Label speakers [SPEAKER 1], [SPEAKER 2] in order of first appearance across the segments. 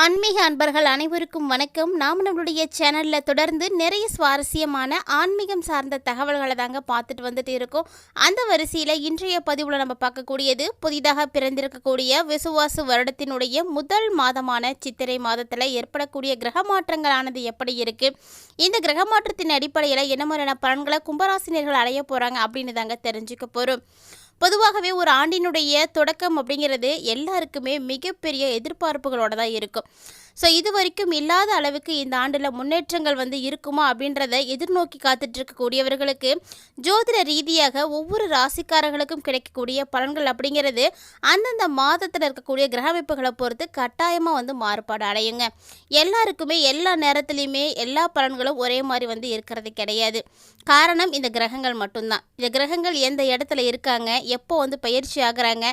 [SPEAKER 1] ஆன்மீக அன்பர்கள் அனைவருக்கும் வணக்கம். நாம் நம்மளுடைய சேனலில் தொடர்ந்து நிறைய சுவாரஸ்யமான ஆன்மீகம் சார்ந்த தகவல்களை தாங்க பார்த்துட்டு வந்துட்டு இருக்கோம். அந்த வரிசையில் இன்றைய பதிவில் நம்ம பார்க்கக்கூடியது புதிதாக பிறந்திருக்கக்கூடிய விசுவாசு வருடத்தினுடைய முதல் மாதமான சித்திரை மாதத்தில் ஏற்படக்கூடிய கிரக மாற்றங்களானது எப்படி இருக்குது இந்த கிரக மாற்றத்தின் அடிப்படையில் என்ன மாதிரியான பலன்களை கும்பராசினியர்கள் அடைய போகிறாங்க அப்படின்னு தாங்க தெரிஞ்சுக்க போகிறோம் பொதுவாகவே ஒரு ஆண்டினுடைய தொடக்கம் அப்படிங்கிறது எல்லாருக்குமே மிகப்பெரிய எதிர்பார்ப்புகளோட தான் இருக்கும். ஸோ இது வரைக்கும் இல்லாத அளவுக்கு இந்த ஆண்டில் முன்னேற்றங்கள் வந்து இருக்குமா அப்படின்றத எதிர்நோக்கி காத்துட்ருக்கக்கூடியவர்களுக்கு ஜோதிட ரீதியாக ஒவ்வொரு ராசிக்காரர்களுக்கும் கிடைக்கக்கூடிய பலன்கள் அப்படிங்கிறது அந்தந்த மாதத்தில் இருக்கக்கூடிய கிரக அமைப்புகளை பொறுத்து கட்டாயமாக வந்து மாறுபாடு அடையுங்க. எல்லாருக்குமே எல்லா நேரத்துலையுமே எல்லா பலன்களும் ஒரே மாதிரி வந்து இருக்கிறது கிடையாது. காரணம் இந்த கிரகங்கள் மட்டும்தான். இந்த கிரகங்கள் எந்த இடத்துல இருக்காங்க? எப்போ வந்து பயிற்சி ஆகிறாங்க?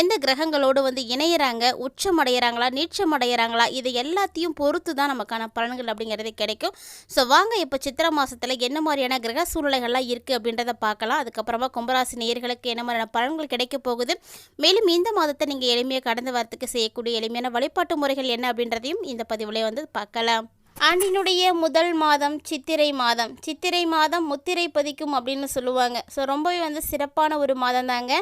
[SPEAKER 1] எந்த கிரகங்களோடு வந்து இணையிறாங்க? உச்சம் அடைகிறாங்களா நீச்சம் அடைகிறாங்களா இதை எல்லாத்தையும் பொறுத்து தான் நமக்கான பலன்கள் அப்படிங்கிறது கிடைக்கும். ஸோ வாங்க இப்போ சித்திரை மாதத்தில் என்ன மாதிரியான கிரக சூழ்நிலைகள்லாம் இருக்குது அப்படின்றத பார்க்கலாம். அதுக்கப்புறமா கும்பராசி நேயர்களுக்கு என்ன மாதிரியான பலன்கள் கிடைக்க போகுது? மேலும் இந்த மாதத்தை நீங்கள் எளிமையாக கடந்து வரத்துக்கு செய்யக்கூடிய எளிமையான வழிபாட்டு முறைகள் என்ன அப்படின்றதையும் இந்த பதிவில் வந்து பார்க்கலாம். ஆண்டினுடைய முதல் மாதம் சித்திரை மாதம். சித்திரை மாதம் முத்திரை பதிக்கும் அப்படின்னு சொல்லுவாங்க. ஸோ ரொம்பவே வந்து சிறப்பான ஒரு மாதம் தாங்க.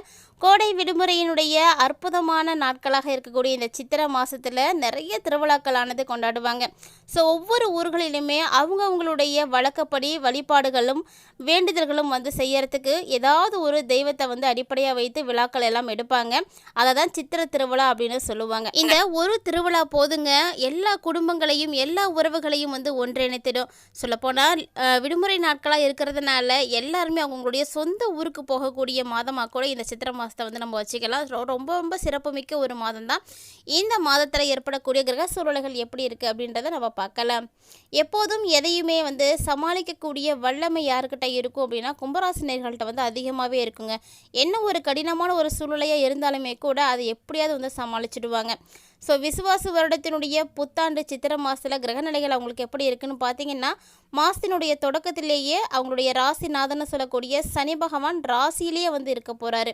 [SPEAKER 1] கோடை விடுமுறையினுடைய அற்புதமான நாட்களாக இருக்கக்கூடிய இந்த சித்திரை மாதத்தில் நிறைய திருவிழாக்களானது கொண்டாடுவாங்க. ஸோ ஒவ்வொரு ஊர்களிலுமே அவங்கவுங்களுடைய வழக்கப்படி வழிபாடுகளும் வேண்டுதல்களும் வந்து செய்யறதுக்கு ஏதாவது ஒரு தெய்வத்தை வந்து அடிப்படையாக வைத்து விழாக்கள் எல்லாம் எடுப்பாங்க. அதை தான் சித்திரை திருவிழா அப்படின்னு சொல்லுவாங்க. இந்த ஒரு திருவிழா போதுங்க எல்லா குடும்பங்களையும் எல்லா உறவுகளையும் வந்து ஒன்றிணைத்திடும். சொல்லப்போனால் விடுமுறை நாட்களாக இருக்கிறதுனால எல்லாருமே அவங்களுடைய சொந்த ஊருக்கு போகக்கூடிய மாதமாக கூட இந்த சித்திரை மாதத்தை வந்து நம்ம வச்சுக்கலாம். ரொ- ரொம்ப ரொம்ப சிறப்புமிக்க ஒரு மாதம் தான் இந்த மாதத்தில் ஏற்படக்கூடிய கிரக சூழ்நிலைகள் எப்படி இருக்குது அப்படின்றத நம்ம பார்க்கலாம். எப்போதும் எதையுமே வந்து சமாளிக்கக்கூடிய வல்லமை யாருக்கிட்ட இருக்கும் அப்படின்னா கும்பராசினியர்கள்ட்ட வந்து அதிகமாகவே இருக்குங்க. என்ன ஒரு கடினமான ஒரு சூழ்நிலையாக இருந்தாலுமே கூட அதை எப்படியாவது வந்து சமாளிச்சிடுவாங்க. ஸோ விசுவாச வருடத்தினுடைய புத்தாண்டு சித்திரை மாதத்தில் கிரகநிலைகள் அவங்களுக்கு எப்படி இருக்குன்னு பார்த்தீங்கன்னா மாதத்தினுடைய தொடக்கத்திலேயே அவங்களுடைய ராசிநாதன்னு சொல்லக்கூடிய சனி பகவான் ராசியிலேயே வந்து இருக்க போகிறாரு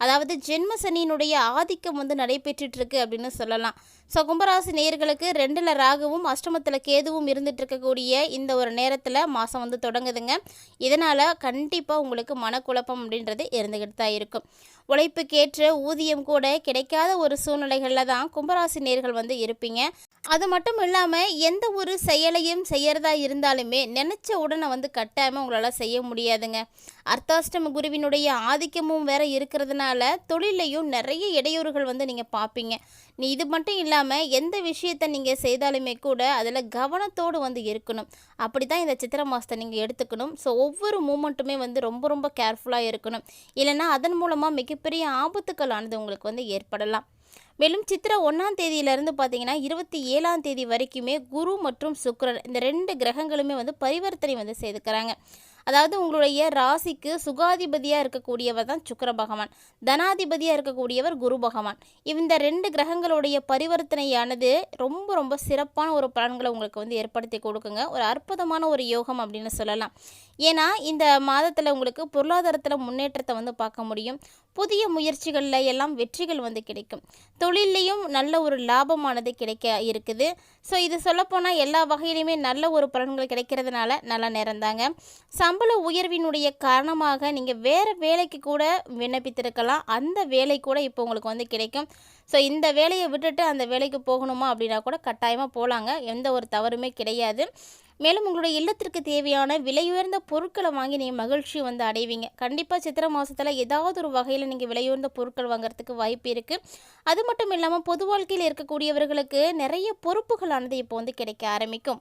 [SPEAKER 1] அதாவது ஜென்ம சனியினுடைய ஆதிக்கம் வந்து நடைபெற்றுட்டு இருக்கு அப்படின்னு சொல்லலாம். ஸோ கும்பராசி நேயர்களுக்கு ரெண்டில் ராகுவும் அஷ்டமத்தில் கேதுவும் இருந்துட்டு இருக்கக்கூடிய இந்த ஒரு நேரத்தில் மாதம் வந்து தொடங்குதுங்க. இதனால் கண்டிப்பாக உங்களுக்கு மனக்குழப்பம் அப்படின்றது இருந்துக்கிட்டு தான் இருக்கும். உழைப்புக்கேற்ற ஊதியம் கூட கிடைக்காத ஒரு சூழ்நிலைகளில் தான் கும்பராசி நேர்கள் வந்து இருப்பீங்க. அது மட்டும் இல்லாமல் எந்த ஒரு செயலையும் செய்யறதா இருந்தாலுமே நினச்ச உடனே வந்து கட்டாயமாக உங்களால் செய்ய முடியாதுங்க. அர்த்தாஷ்டம குருவினுடைய ஆதிக்கமும் வேற இருக்கிறதுனால தொழிலையும் நிறைய இடையூறுகள் வந்து நீங்கள் பார்ப்பீங்க நீ இது மட்டும் இல்லாமல் எந்த விஷயத்தை நீங்கள் செய்தாலுமே கூட அதில் கவனத்தோடு வந்து இருக்கணும். அப்படி தான் இந்த சித்திரை மாதத்தை நீங்கள் எடுத்துக்கணும். ஸோ ஒவ்வொரு மூமெண்ட்டுமே வந்து ரொம்ப ரொம்ப கேர்ஃபுல்லாக இருக்கணும். இல்லைன்னா அதன் மூலமாக மிகப்பெரிய ஆபத்துக்களானது உங்களுக்கு வந்து ஏற்படலாம். மேலும் சித்திரை ஒன்றாம் தேதியிலேருந்து பார்த்தீங்கன்னா இருபத்தி ஏழாம் தேதி வரைக்குமே குரு மற்றும் சுக்ரன் இந்த ரெண்டு கிரகங்களுமே வந்து பரிவர்த்தனை வந்து செய்துக்கிறாங்க. அதாவது உங்களுடைய ராசிக்கு சுகாதிபதியாக இருக்கக்கூடியவர் தான் சுக்கர பகவான். தனாதிபதியாக இருக்கக்கூடியவர் குரு பகவான். இந்த ரெண்டு கிரகங்களுடைய பரிவர்த்தனையானது ரொம்ப ரொம்ப சிறப்பான ஒரு பலன்களை உங்களுக்கு வந்து ஏற்படுத்தி கொடுக்குங்க. ஒரு அற்புதமான ஒரு யோகம் அப்படின்னு சொல்லலாம். ஏன்னா இந்த மாதத்தில் உங்களுக்கு பொருளாதாரத்தில் முன்னேற்றத்தை வந்து பார்க்க முடியும். புதிய முயற்சிகளில் எல்லாம் வெற்றிகள் வந்து கிடைக்கும். தொழிலையும் நல்ல ஒரு லாபமானது கிடைக்க இருக்குது. ஸோ இது சொல்லப்போனால் எல்லா வகையிலையுமே நல்ல ஒரு பலன்கள் கிடைக்கிறதுனால நல்ல நேரம் தாங்க சம்பள உயர்வினுடைய காரணமாக நீங்கள் வேறு வேலைக்கு கூட விண்ணப்பித்திருக்கலாம். அந்த வேலை கூட இப்போ உங்களுக்கு வந்து கிடைக்கும். ஸோ இந்த வேலையை விட்டுட்டு அந்த வேலைக்கு போகணுமா அப்படின்னா கூட கட்டாயமாக போகலாங்க எந்த ஒரு தவறுமே கிடையாது. மேலும் உங்களுடைய இல்லத்திற்கு தேவையான விலையுயர்ந்த பொருட்களை வாங்கி நீங்கள் மகிழ்ச்சி வந்து அடைவீங்க. கண்டிப்பாக சித்திரை மாதத்தில் ஏதாவது ஒரு வகையில் நீங்கள் விலையுயர்ந்த பொருட்கள் வாங்குறதுக்கு வாய்ப்பு இருக்குது அது மட்டும் இல்லாமல் பொது வாழ்க்கையில் இருக்கக்கூடியவர்களுக்கு நிறைய பொறுப்புகளானது இப்போ வந்து கிடைக்க ஆரம்பிக்கும்.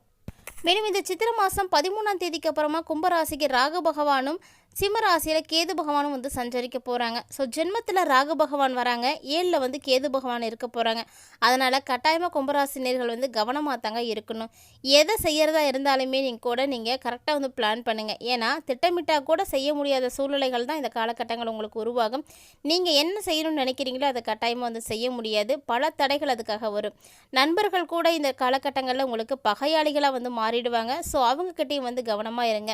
[SPEAKER 1] மேலும் இந்த சித்திரை மாதம் பதிமூணாம் தேதிக்கு அப்புறமா கும்பராசிக்கு ராகு பகவானும் சிம்மராசியில் கேது பகவானும் வந்து சஞ்சரிக்க போகிறாங்க ஸோ ஜென்மத்தில் ராகு பகவான் வராங்க. ஏழில் வந்து கேது பகவான் இருக்க போகிறாங்க அதனால் கட்டாயமாக கும்பராசினியர்கள் வந்து கவனமாக தாங்க இருக்கணும். எதை செய்கிறதா இருந்தாலுமே நீங்கள் கூட நீங்கள் கரெக்டாக வந்து பிளான் பண்ணுங்கள் ஏன்னா திட்டமிட்டால் கூட செய்ய முடியாத சூழ்நிலைகள் தான் இந்த காலகட்டங்கள் உங்களுக்கு உருவாகும். நீங்கள் என்ன செய்யணும்னு நினைக்கிறீங்களோ அதை கட்டாயமாக வந்து செய்ய முடியாது. பல தடைகள் அதுக்காக வரும். நண்பர்கள் கூட இந்த காலகட்டங்களில் உங்களுக்கு பகையாளிகளாக வந்து மாறிடுவாங்க. ஸோ அவங்கக்கிட்டேயும் வந்து கவனமாக இருங்க.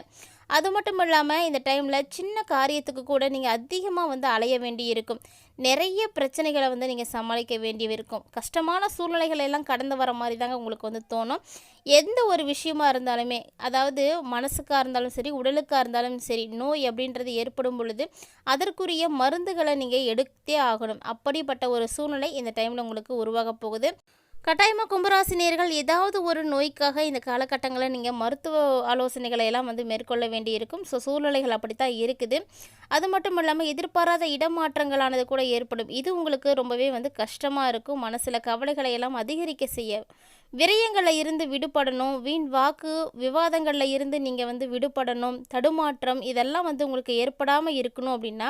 [SPEAKER 1] அது மட்டும் இல்லாமல் இந்த டைமில் சின்ன காரியத்துக்கு கூட நீங்கள் அதிகமாக வந்து அலைய வேண்டி இருக்கும் நிறைய பிரச்சனைகளை வந்து நீங்கள் சமாளிக்க வேண்டி இருக்கும் கஷ்டமான சூழ்நிலைகளை எல்லாம் கடந்து வர மாதிரி தாங்க உங்களுக்கு வந்து தோணும். எந்த ஒரு விஷயமா இருந்தாலுமே அதாவது மனசுக்காக இருந்தாலும் சரி உடலுக்காக இருந்தாலும் சரி நோய் அப்படின்றது ஏற்படும் பொழுது அதற்குரிய மருந்துகளை நீங்கள் எடுத்தே ஆகணும். அப்படிப்பட்ட ஒரு சூழ்நிலை இந்த டைமில் உங்களுக்கு உருவாக போகுது. கட்டாயமாக கும்பராசினியர்கள் ஏதாவது ஒரு நோய்க்காக இந்த காலகட்டங்களில் நீங்கள் மருத்துவ ஆலோசனைகளை எல்லாம் வந்து மேற்கொள்ள வேண்டி இருக்கும் ஸோ சூழ்நிலைகள் அப்படித்தான் இருக்குது. அது மட்டும் இல்லாமல் எதிர்பாராத இடமாற்றங்களானது கூட ஏற்படும். இது உங்களுக்கு ரொம்பவே வந்து கஷ்டமாக இருக்கும். மனசில் கவலைகளை எல்லாம் அதிகரிக்க செய்ய விரயங்களில் இருந்து விடுபடணும். வீண் வாக்கு விவாதங்களில் இருந்து நீங்கள் வந்து விடுபடணும். தடுமாற்றம் இதெல்லாம் வந்து உங்களுக்கு ஏற்படாமல் இருக்கணும் அப்படின்னா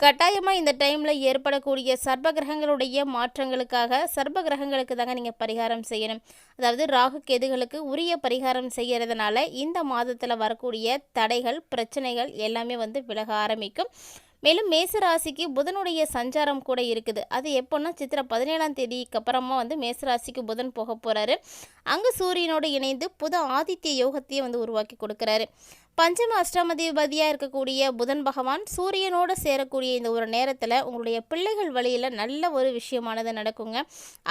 [SPEAKER 1] கட்டாயமாக இந்த டைமில் ஏற்படக்கூடிய சர்ப கிரகங்களுடைய மாற்றங்களுக்காக சர்ப கிரகங்களுக்கு தாங்க நீங்கள் பரிகாரம் செய்யணும். அதாவது ராகு கேதுகளுக்கு உரிய பரிகாரம் செய்கிறதுனால இந்த மாதத்தில் வரக்கூடிய தடைகள் பிரச்சனைகள் எல்லாமே வந்து விலக ஆரம்பிக்கும். மேலும் மேச ராசிக்கு புதனுடைய சஞ்சாரம் கூட இருக்குது. அது எப்போன்னா சித்திரை பதினேழாம் தேதிக்கு அப்புறமா வந்து மேச ராசிக்கு புதன் போக போகிறாரு அங்கே சூரியனோடு இணைந்து புத ஆதித்ய யோகத்தையே வந்து உருவாக்கி கொடுக்குறாரு. பஞ்சம அஷ்டமதிபதியாக இருக்கக்கூடிய புதன் பகவான் சூரியனோடு சேரக்கூடிய இந்த ஒரு நேரத்தில் உங்களுடைய பிள்ளைகள் வழியில் நல்ல ஒரு விஷயமானது நடக்குங்க.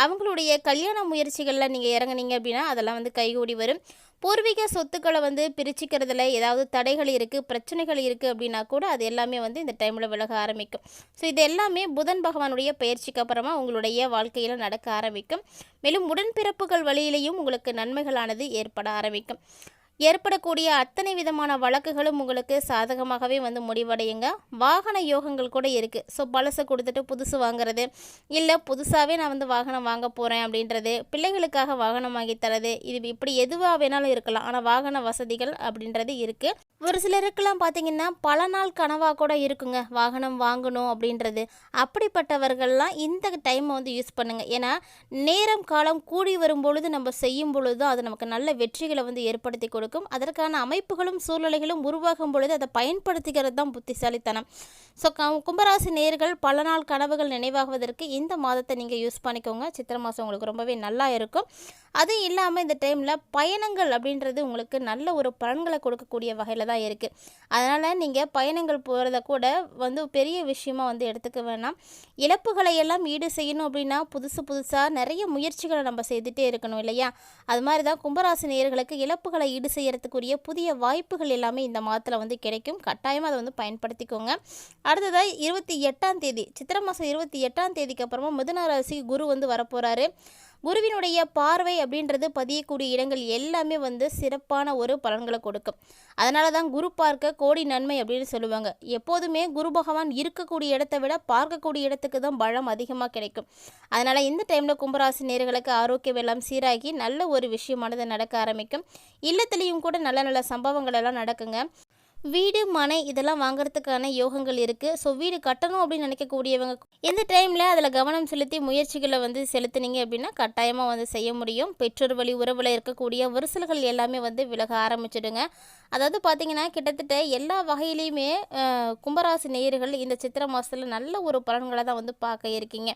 [SPEAKER 1] அவங்களுடைய கல்யாண முயற்சிகளில் நீங்கள் இறங்குனீங்க அப்படின்னா அதெல்லாம் வந்து கைகூடி வரும். பூர்வீக சொத்துக்களை வந்து பிரிச்சுக்கிறதுல ஏதாவது தடைகள் இருக்குது பிரச்சனைகள் இருக்குது அப்படின்னா கூட அது எல்லாமே வந்து இந்த டைமில் விலக ஆரம்பிக்கும். ஸோ இது எல்லாமே புதன் பகவானுடைய பயிற்சிக்கு அப்புறமா உங்களுடைய வாழ்க்கையில் நடக்க ஆரம்பிக்கும். மேலும் உடன்பிறப்புகள் வழியிலையும் உங்களுக்கு நன்மைகளானது ஏற்பட ஆரம்பிக்கும். ஏற்படக்கூடிய அத்தனை விதமான வழக்குகளும் உங்களுக்கு சாதகமாகவே வந்து முடிவடையுங்க. வாகன யோகங்கள் கூட இருக்குது ஸோ பழசை கொடுத்துட்டு புதுசு வாங்குறது இல்லை புதுசாகவே நான் வந்து வாகனம் வாங்க போகிறேன் அப்படின்றது பிள்ளைகளுக்காக வாகனம் வாங்கி தரது இது இப்படி எதுவாக வேணாலும் இருக்கலாம். ஆனால் வாகன வசதிகள் அப்படின்றது இருக்குது ஒரு சிலருக்கெல்லாம் பார்த்தீங்கன்னா பல நாள் கனவாக கூட இருக்குங்க. வாகனம் வாங்கணும் அப்படின்றது. அப்படிப்பட்டவர்கள்லாம் இந்த டைமை வந்து யூஸ் பண்ணுங்கள் ஏன்னா நேரம் காலம் கூடி வரும் பொழுது நம்ம செய்யும் பொழுது தான் அது நமக்கு நல்ல வெற்றிகளை வந்து ஏற்படுத்தி கொடுக்கும் அதற்கான அமைப்புகளும் சூழ்நிலைகளும் உருவாகும் பொழுது அதை பயன்படுத்துகிறது தான் புத்திசாலித்தனம். ஸோ கும்பராசி நேர்கள் பல நாள் கனவுகள் நினைவாகுவதற்கு இந்த மாதத்தை நீங்கள் யூஸ் பண்ணிக்கோங்க. சித்திரை மாதம் உங்களுக்கு ரொம்பவே நல்லா இருக்கும். அதுவும் இல்லாமல் இந்த டைமில் பயணங்கள் அப்படின்றது உங்களுக்கு நல்ல ஒரு பலன்களை கொடுக்கக்கூடிய வகையில் தான் இருக்குது அதனால் நீங்கள் பயணங்கள் போகிறத கூட வந்து பெரிய விஷயமா வந்து எடுத்துக்க வேணாம். இழப்புகளை எல்லாம் ஈடு செய்யணும் அப்படின்னா புதுசு புதுசாக நிறைய முயற்சிகளை நம்ம செய்துகிட்டே இருக்கணும் இல்லையா? அது மாதிரி தான் கும்பராசி நேயர்களுக்கு இழப்புகளை ஈடு செய்யறதுக்குரிய புதிய வாய்ப்புகள் எல்லாமே இந்த மாதத்தில் வந்து கிடைக்கும். கட்டாயமாக அதை வந்து பயன்படுத்திக்கோங்க. அடுத்ததாக இருபத்தி எட்டாம் தேதி சித்திரை மாதம் இருபத்தி எட்டாம் தேதிக்கு அப்புறமா மிதுன ராசிக்கு குரு வந்து வரப்போகிறாரு குருவினுடைய பார்வை அப்படின்றது பதியக்கூடிய இடங்கள் எல்லாமே வந்து சிறப்பான ஒரு பலன்களை கொடுக்கும். அதனால தான் குரு பார்க்க கோடி நன்மை அப்படின்னு சொல்லுவாங்க. எப்போதுமே குரு பகவான் இருக்கக்கூடிய இடத்தை விட பார்க்கக்கூடிய இடத்துக்கு தான் பலம் அதிகமாக கிடைக்கும். அதனால் இந்த டைமில் கும்பராசி நேர்களுக்கு ஆரோக்கியம் எல்லாம் சீராகி நல்ல ஒரு விஷயமானது நடக்க ஆரம்பிக்கும். இல்லத்துலேயும் கூட நல்ல நல்ல சம்பவங்கள் எல்லாம் நடக்குங்க. வீடு மனை இதெல்லாம் வாங்குறதுக்கான யோகங்கள் இருக்குது ஸோ வீடு கட்டணும் அப்படின்னு நினைக்கக்கூடியவங்க இந்த டைமில் அதில் கவனம் செலுத்தி முயற்சிகளை வந்து செலுத்துனீங்க அப்படின்னா கட்டாயமாக வந்து செய்ய முடியும். பெற்றோர் வழி உறவில் இருக்கக்கூடிய விரிசல்கள் எல்லாமே வந்து விலக ஆரம்பிச்சிடுங்க. அதாவது பார்த்தீங்கன்னா கிட்டத்தட்ட எல்லா வகையிலையுமே கும்பராசி நேயர்கள் இந்த சித்திரை மாதத்தில் நல்ல ஒரு பலன்களை தான் வந்து பார்க்க இருக்கீங்க.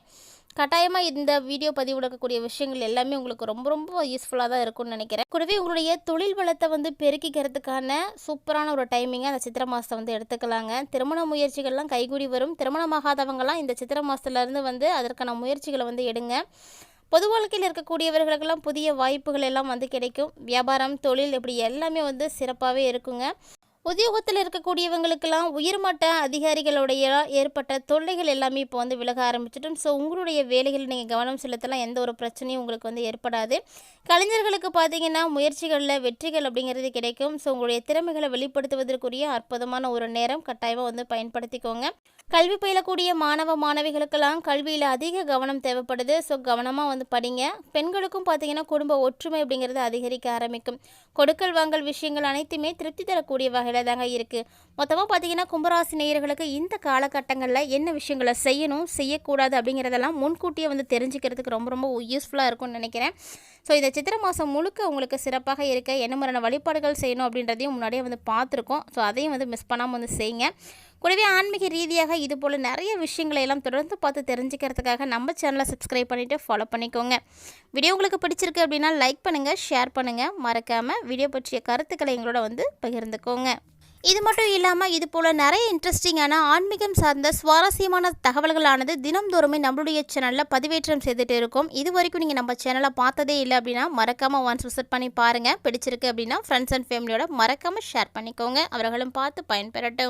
[SPEAKER 1] கட்டாயமாக இந்த வீடியோ பதிவு இருக்கக்கூடிய விஷயங்கள் எல்லாமே உங்களுக்கு ரொம்ப ரொம்ப யூஸ்ஃபுல்லாக தான் இருக்கும்னு நினைக்கிறேன். கூடவே உங்களுடைய தொழில் வளத்தை வந்து பெருக்கிக்கிறதுக்கான சூப்பரான ஒரு டைமிங்கை அந்த சித்திரை மாதத்தை வந்து எடுத்துக்கலாங்க. திருமண முயற்சிகள்லாம் கைகூடி வரும். திருமணமாகாதவங்கலாம் இந்த சித்திரை மாதத்துலேருந்து வந்து அதற்கான முயற்சிகளை வந்து எடுங்க. பொது வாழ்க்கையில் இருக்கக்கூடியவர்களுக்கெல்லாம் புதிய வாய்ப்புகள் எல்லாம் வந்து கிடைக்கும். வியாபாரம் தொழில் இப்படி எல்லாமே வந்து சிறப்பாகவே இருக்குங்க. உத்தியோகத்தில் இருக்கக்கூடியவங்களுக்கெல்லாம் உயர்மட்ட அதிகாரிகளுடைய ஏற்பட்ட தொல்லைகள் எல்லாமே இப்போ வந்து விலக ஆரம்பிச்சிட்டும். ஸோ உங்களுடைய வேலைகள் நீங்கள் கவனம் செலுத்தலாம். எந்த ஒரு பிரச்சனையும் உங்களுக்கு வந்து ஏற்படாது. கலைஞர்களுக்கு பார்த்தீங்கன்னா முயற்சிகளில் வெற்றிகள் அப்படிங்கிறது கிடைக்கும். ஸோ உங்களுடைய திறமைகளை வெளிப்படுத்துவதற்குரிய அற்புதமான ஒரு நேரம் கட்டாயமாக வந்து பயன்படுத்திக்கோங்க. கல்வி பயிலக்கூடிய மாணவ மாணவிகளுக்கெல்லாம் கல்வியில் அதிக கவனம் தேவைப்படுது. ஸோ கவனமாக வந்து படிங்க. பெண்களுக்கும் பார்த்தீங்கன்னா குடும்ப ஒற்றுமை அப்படிங்கிறது அதிகரிக்க ஆரம்பிக்கும். கொடுக்கல் வாங்கல் விஷயங்கள் அனைத்துமே திருப்தி தரக்கூடிய வகையில் வகையில் தாங்க இருக்குது மொத்தமாக பார்த்தீங்கன்னா கும்பராசி நேயர்களுக்கு இந்த காலகட்டங்களில் என்ன விஷயங்களை செய்யணும் செய்யக்கூடாது அப்படிங்கிறதெல்லாம் முன்கூட்டியே வந்து தெரிஞ்சுக்கிறதுக்கு ரொம்ப ரொம்ப யூஸ்ஃபுல்லாக இருக்கும்னு நினைக்கிறேன். ஸோ இந்த சித்திரை மாதம் முழுக்க உங்களுக்கு சிறப்பாக இருக்க என்ன மாதிரியான வழிபாடுகள் செய்யணும் அப்படின்றதையும் முன்னாடியே வந்து பார்த்துருக்கோம். ஸோ அதையும் வந்து மிஸ் பண்ணாமல் வந்து செய்யுங்க. கூடவே ஆன்மீக ரீதியாக இது போல் நிறைய விஷயங்களை எல்லாம் தொடர்ந்து பார்த்து தெரிஞ்சுக்கிறதுக்காக நம்ம சேனலை சப்ஸ்கிரைப் பண்ணிவிட்டு ஃபாலோ பண்ணிக்கோங்க. வீடியோ உங்களுக்கு பிடிச்சிருக்கு அப்படின்னா லைக் பண்ணுங்கள் ஷேர் பண்ணுங்கள் மறக்காமல் வீடியோ பற்றிய கருத்துக்களை எங்களோட வந்து பகிர்ந்துக்கோங்க. இது மட்டும் இல்லாமல் இது போல் நிறைய இன்ட்ரெஸ்டிங்கான ஆன்மீகம் சார்ந்த சுவாரஸ்யமான தகவல்களானது தினம்தோறுமே நம்மளுடைய சேனலில் பதிவேற்றம் செய்துட்டு இருக்கோம். இது வரைக்கும் நீங்கள் நம்ம சேனலை பார்த்ததே இல்லை அப்படின்னா மறக்காமல் ஒன்ஸ் விசிட் பண்ணி பாருங்கள் பிடிச்சிருக்கு அப்படின்னா ஃப்ரெண்ட்ஸ் அண்ட் ஃபேமிலியோட மறக்காமல் ஷேர் பண்ணிக்கோங்க. அவர்களும் பார்த்து பயன்பெறட்டும்.